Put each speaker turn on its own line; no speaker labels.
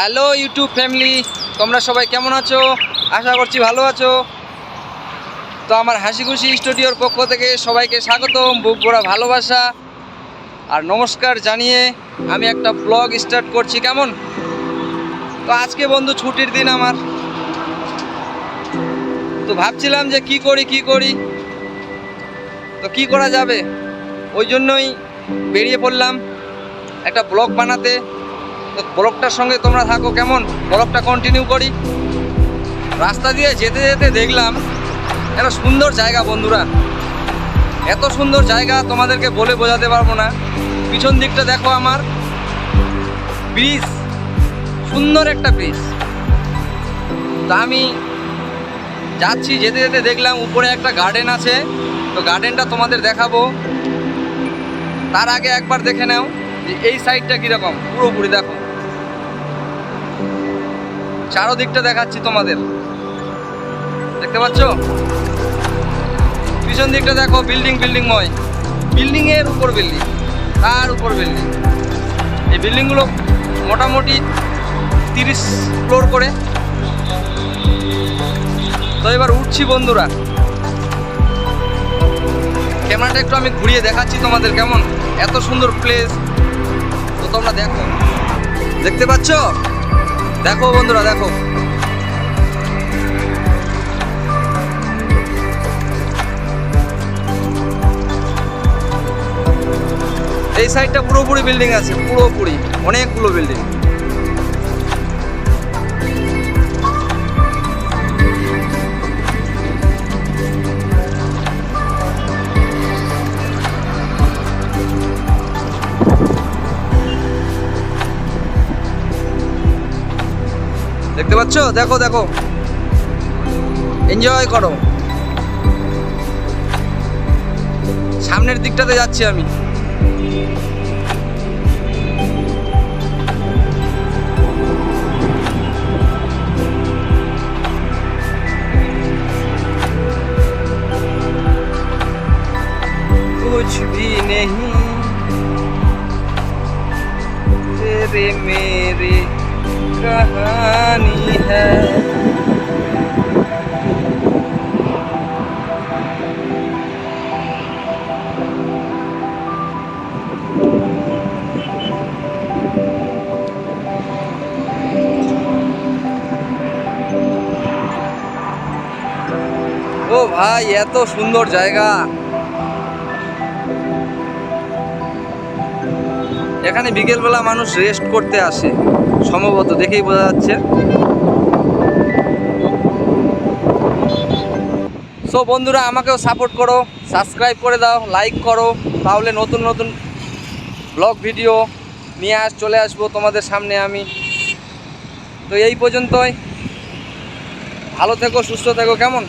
Hello YouTube family, তোমরা সবাই কেমন আছো? আশা করছি ভালো আছো। তো আমার হাসি খুশি স্টুডিওর পক্ষ থেকে সবাইকে স্বাগতম, বুক ভরা ভালোবাসা। আর নমস্কার জানিয়ে আমি একটা ব্লগ স্টার্ট করছি, কেমন? তো আজকে বন্ধু ছুটির দিন আমার। তো ভাবছিলাম যে কি করি কি করি? তো কি করা যাবে? ওই জন্যই বেরিয়ে পড়লাম একটা ব্লগ বানাতে। তো সঙ্গে তোমরা থাকো কেমন? ব্লগটা কন্টিনিউ করি। রাস্তা দিয়ে যেতে যেতে দেখলাম, একটা সুন্দর জায়গা বন্ধুরা। এত সুন্দর জায়গা তোমাদেরকে বলে বোঝাতে পারব না। পিছন দিকটা দেখো আমার। ব্রিজ। সুন্দর একটা ব্রিজ। তা আমি যাচ্ছি, যেতে যেতে দেখলাম উপরে একটা গার্ডেন আছে। তো গার্ডেনটা তোমাদের দেখাবো। তার আগে একবার দেখে নাও যে এই সাইডটা কীরকম। পুরোপুরি দেখো। চারোদিকটা দেখাচ্ছি তোমাদের। দেখতে পাচ্ছ? পিছন দিকটা দেখো বিল্ডিং বিল্ডিংময় বিল্ডিংয়ের উপর বিল্ডিং তার উপর বিল্ডিং এই বিল্ডিংগুলো মোটামুটি তিরিশ ফ্লোর করে। তো এবার উঠছি বন্ধুরা। ক্যামেরাটা একটু আমি ঘুরিয়ে দেখাচ্ছি তোমাদের কেমন? এত সুন্দর প্লেস তো তোমরা দেখো। দেখতে পাচ্ছ? দেখো বন্ধুরা দেখো। এই সাইডটা পুরোপুরি বিল্ডিং আছে পুরোপুরি অনেকগুলো বিল্ডিং দেখতে পাচ্ছ দেখো দেখো এনজয় করো সামনের দিকটাতে যাচ্ছি আমি कुछ भी नहीं तेरे मेरे कहानी है ও ভাই, এত সুন্দর জায়গা। এখানে বিকেলবেলা মানুষ রেস্ট করতে আসে। সম্ভবত দেখেই বোঝা যাচ্ছে। সো বন্ধুরা, আমাকেও সাপোর্ট করো সাবস্ক্রাইব করে দাও লাইক করো, তাহলে নতুন নতুন ব্লগ ভিডিও নিয়ে আস, চলে আসব তোমাদের সামনে আমি। তো এই পর্যন্তই। ভালো থেকো, সুস্থ থেকো, কেমন?